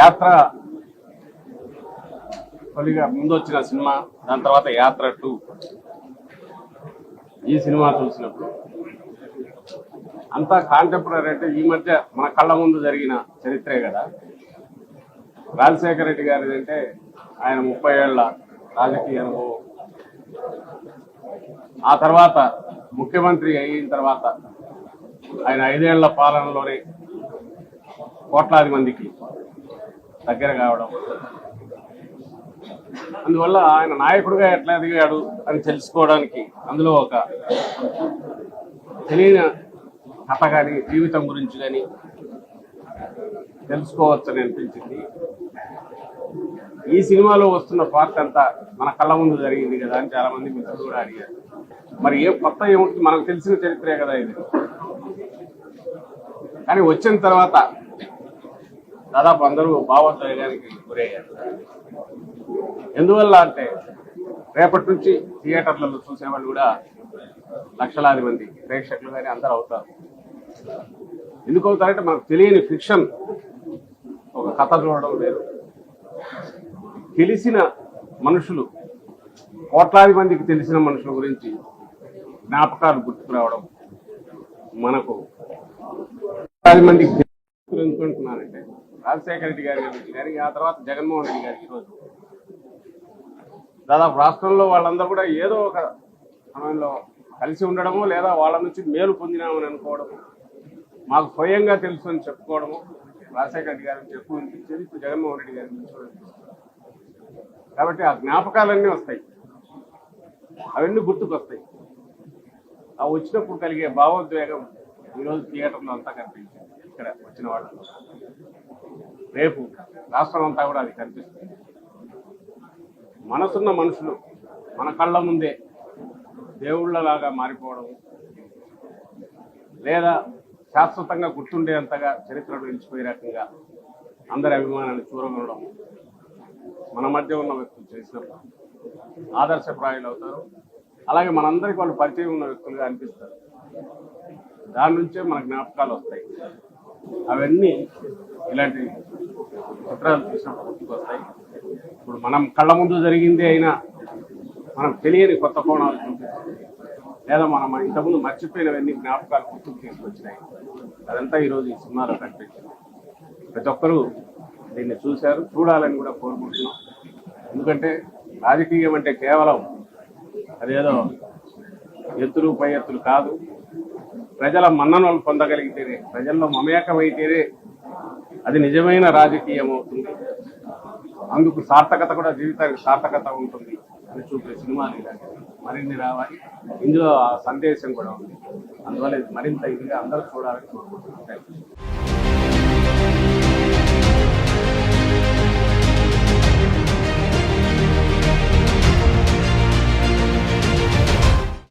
యాత్ర తొలిగా ముందు వచ్చిన సినిమా దాని తర్వాత యాత్ర టూ. ఈ సినిమా చూసినప్పుడు. అంతా కాంటెంపరీ అంటే ఈ మధ్య మన కళ్ళ ముందు జరిగిన చరిత్రే కదా. రాజశేఖర రెడ్డి గారి అంటే ఆయన ముప్పై ఏళ్ళ రాజకీయ అనుభవం. ఆ తర్వాత ముఖ్యమంత్రి అయిన తర్వాత ఆయన ఐదేళ్ళ పాలనలోనే కోట్లాది మందికి దగ్గర కావడం అందువల్ల ఆయన నాయకుడిగా ఎట్లా ఎదిగాడు అని తెలుసుకోవడానికి అందులో ఒక తెలియని కథ కానీ జీవితం గురించి కానీ తెలుసుకోవచ్చని అనిపించింది. ఈ సినిమాలో వస్తున్న పార్ట్ అంతా మన కళ్ళ ముందు జరిగింది కదా అని చాలామంది మిత్రులు కూడా అడిగారు. మరి ఏ కొత్త ఏముంటుంది? మనకు తెలిసిన చరిత్రే కదా ఇది. కానీ వచ్చిన తర్వాత దాదాపు అందరూ భావోద్వేగానికి గురయ్యారు. ఎందువల్ల అంటే రేపటి నుంచి థియేటర్లలో చూసేవాళ్ళు కూడా లక్షలాది మంది ప్రేక్షకులు కానీ అందరూ అవుతారు. ఎందుకు అవుతారంటే మనకు తెలియని ఫిక్షన్ ఒక కథ చూడడం లేదు తెలిసిన మనుషులు కోట్లాది మందికి తెలిసిన మనుషుల గురించి జ్ఞాపకాలు గుర్తుకురావడం మనకు కోట్లాది మందికి ఎందుకు ఎందుకుంటున్నానంటే రాజశేఖర రెడ్డి గారి గురించి ఆ తర్వాత జగన్మోహన్ రెడ్డి గారికి ఈరోజు దాదాపు రాష్ట్రంలో వాళ్ళందరూ కూడా ఏదో ఒక సమయంలో కలిసి ఉండడము లేదా వాళ్ళ నుంచి మేలు పొందినామని అనుకోవడము మాకు స్వయంగా తెలుసు అని చెప్పుకోవడము రాజశేఖర రెడ్డి గారి నుంచి ఎక్కువ వినిపించేది ఇప్పుడు జగన్మోహన్ రెడ్డి గారి నుంచి కాబట్టి ఆ జ్ఞాపకాలన్నీ వస్తాయి. అవన్నీ గుర్తుకొస్తాయి. ఆ వచ్చినప్పుడు కలిగే భావోద్వేగం ఈరోజు థియేటర్లో అంతా కనిపించింది. ఇక్కడ వచ్చిన వాళ్ళు. రేపు రాష్ట్రం అంతా కూడా అది కనిపిస్తుంది. మనసున్న మనుషులు మన కళ్ళ ముందే దేవుళ్ళలాగా మారిపోవడం లేదా శాశ్వతంగా గుర్తుండేంతగా చరిత్రలో నిలిచిపోయే రకంగా అందరి అభిమానాన్ని చూరగొనడం మన మధ్య ఉన్న వ్యక్తులు చేసినప్పుడు ఆదర్శప్రాయులు అవుతారు. అలాగే మనందరికీ వాళ్ళు పరిచయం ఉన్న వ్యక్తులుగా అనిపిస్తారు. దాని నుంచే మన జ్ఞాపకాలు వస్తాయి. అవన్నీ ఇలాంటి చిత్రాలు చూసినప్పుడు గుర్తుకొస్తాయి. ఇప్పుడు మనం కళ్ళ ముందు జరిగింది అయినా మనం తెలియని కొత్త కోణాలు చూపిస్తుంది లేదా మనం ఇంతకుముందు మర్చిపోయినవన్నీ జ్ఞాపకాలు గుర్తుకు తీసుకొచ్చినాయి. అదంతా ఈరోజు ఈ సినిమాలో కనిపించింది. ప్రతి ఒక్కరూ దీన్ని చూశారు చూడాలని కూడా కోరుకుంటున్నాం. ఎందుకంటే రాజకీయం అంటే కేవలం అదేదో ఎత్తులు పై ఎత్తులు కాదు. ప్రజల మన్ననలు పొందగలిగితేనే ప్రజల్లో మమేకమైతేనే అది నిజమైన రాజకీయం అవుతుంది అందుకు సార్థకత కూడా జీవితానికి సార్థకత ఉంటుంది అని చూపే సినిమాలు మరిన్ని రావాలి. ఇందులో ఆ సందేశం కూడా ఉంది. అందువల్ల మరింత ఇదిగా అందరూ చూడాలని కోరుకుంటున్నాను.